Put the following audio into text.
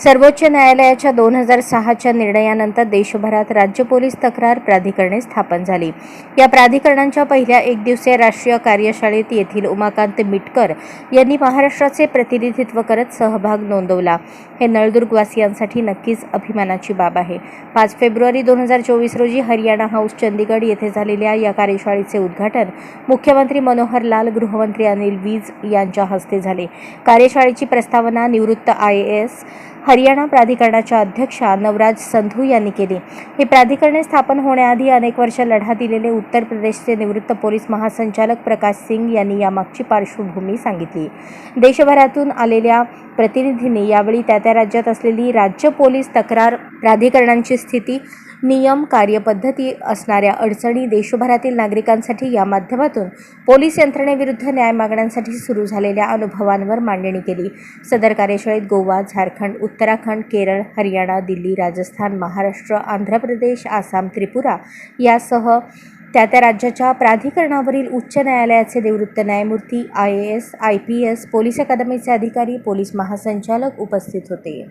सर्वोच्च न्यायालयाच्या दोन हजार सहाच्या निर्णयानंतर देशभरात राज्य पोलीस तक्रार प्राधिकरणे स्थापन झाली. या प्राधिकरणांच्या पहिल्या एक दिवसीय राष्ट्रीय कार्यशाळेत येथील उमाकांत मिटकर यांनी महाराष्ट्राचे प्रतिनिधित्व करत सहभाग नोंदवला. हे नळदुर्गवासियांसाठी नक्कीच अभिमानाची बाब आहे. पाच फेब्रुवारी दोन हजार चोवीस रोजी हरियाणा हाऊस चंदीगड येथे झालेल्या या कार्यशाळेचे उद्घाटन मुख्यमंत्री मनोहर लाल गृहमंत्री अनिल वीज यांच्या हस्ते झाले. कार्यशाळेची प्रस्तावना निवृत्त आय ए एस हरियाणा प्राधिकरणाच्या अध्यक्षा नवराज संधू यांनी केली. ही प्राधिकरणे स्थापन होण्याआधी अनेक वर्ष लढा दिलेले उत्तर प्रदेशचे निवृत्त पोलीस महासंचालक प्रकाश सिंग यांनी यामागची पार्श्वभूमी सांगितली. देशभरातून आलेल्या प्रतिनिधींनी यावेळी त्या त्या राज्यात असलेली राज्य पोलीस तक्रार प्राधिकरणांची स्थिती नियम कार्यपद्धती असणाऱ्या अडचणी देशभरातील नागरिकांसाठी या माध्यमातून पोलीस यंत्रणेविरुद्ध न्याय मागण्यांसाठी सुरू झालेल्या अनुभवांवर मांडणी केली. सदर कार्यशाळेत गोवा झारखंड उत्तराखंड केरळ हरियाणा दिल्ली राजस्थान महाराष्ट्र आंध्र प्रदेश आसाम त्रिपुरा यासह त्या त्या राज्याच्या प्राधिकरणावरील उच्च न्यायालयाचे निवृत्त न्यायमूर्ती I A S I P S police अकादमीचे अधिकारी पोलीस महासंचालक उपस्थित होते.